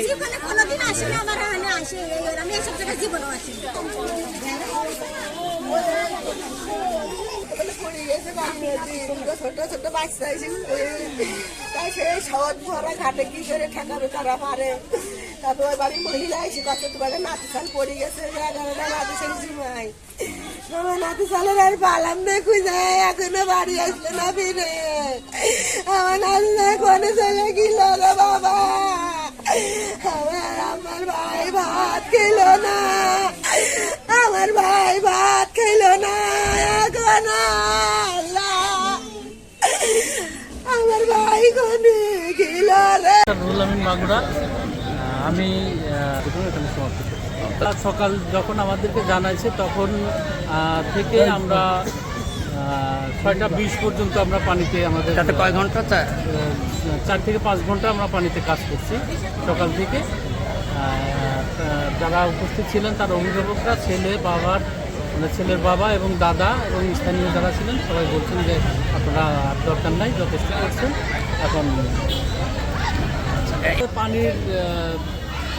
জীবনে কোনোদিন আসেনি আমার এখানে আসে আমি এসব জায়গায় জীবনেও আসি ছোট ছোট বাচ্চা তাই সে সহজ ভরা ঘাটে কি করে ঠেকাবে তারা পারে তারপর ওই বাড়ি মহিলা এসে কত তোমাকে নাতিশাল পড়ে গেছে নাতিশাল জিমাই আমার নাতিশালের আর পালাম না খুঁজে এখনও বাড়ি আসলো না ফিরে আমার নাতিশাল কোনে চলে গেল বাবা এখন আমার ভাই কোনে গেল রে রুহুল আমিন মাগুরা আমি সকাল যখন আমাদেরকে জানাইছে তখন থেকে আমরা ছয়টা বিশ পর্যন্ত আমরা পানিতে আমাদের তাতে কয় ঘণ্টা চার থেকে পাঁচ ঘণ্টা আমরা পানিতে কাজ করছি সকাল থেকে। যারা উপস্থিত ছিলেন তার অভিভাবকরা ছেলে বাবার মানে ছেলের বাবা এবং দাদা এবং স্থানীয় যারা ছিলেন, সবাই বলছেন যে আপনারা দরকার নাই, যথেষ্ট করছেন এখন পানির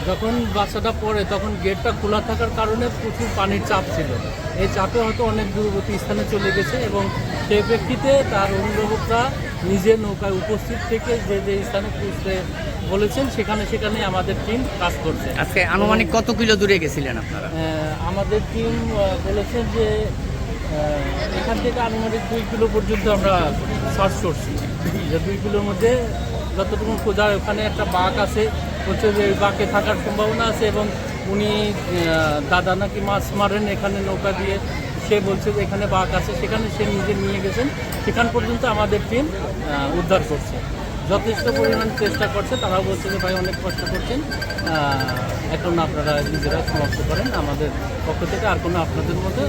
যখন বাচ্চাটা পড়ে, তখন গেটটা খোলা থাকার কারণে প্রচুর পানির চাপ ছিল। এই চাপে হয়তো অনেক দূরবর্তী স্থানে চলে গেছে এবং সেই প্রেক্ষিতে তার অভিভাবকরা নিজের নৌকায় উপস্থিত থেকে যে যে স্থানে পৌঁছতে বলেছেন সেখানে সেখানে আমাদের টিম কাজ করছে। আজকে আনুমানিক কত কিলো দূরে গেছিলেন আপনারা? আমাদের টিম বলেছেন যে এখান থেকে আনুমানিক দুই কিলো পর্যন্ত আমরা সার্চ করছি। যে দুই কিলোর মধ্যে যতটুকু খোঁজা হয়, ওখানে একটা বাঘ আছে বলছে যে ওই বাঘে থাকার সম্ভাবনা আছে এবং উনি দাদা নাকি মাছ মারেন এখানে নৌকা দিয়ে। সে বলছে যে এখানে বাঘ আছে সেখানে সে নিজে নিয়ে গেছেন। সেখান পর্যন্ত আমাদের টিম উদ্ধার করছে। যথেষ্ট পরিমাণ চেষ্টা করছে। তারাও বলছে যে, ভাই, অনেক কষ্ট করছেন। এখন আপনারা নিজেরা সমাপ্ত করেন। আমাদের পক্ষ থেকে আর কোনো আপনাদের মধ্যে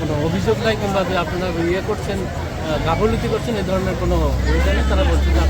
কোনো অভিযোগ নাই কিংবা যে আপনারা ইয়ে করছেন গাফলতি করছেন, এ ধরনের কোনো অভিযোগ নেই। তারা বলছে যে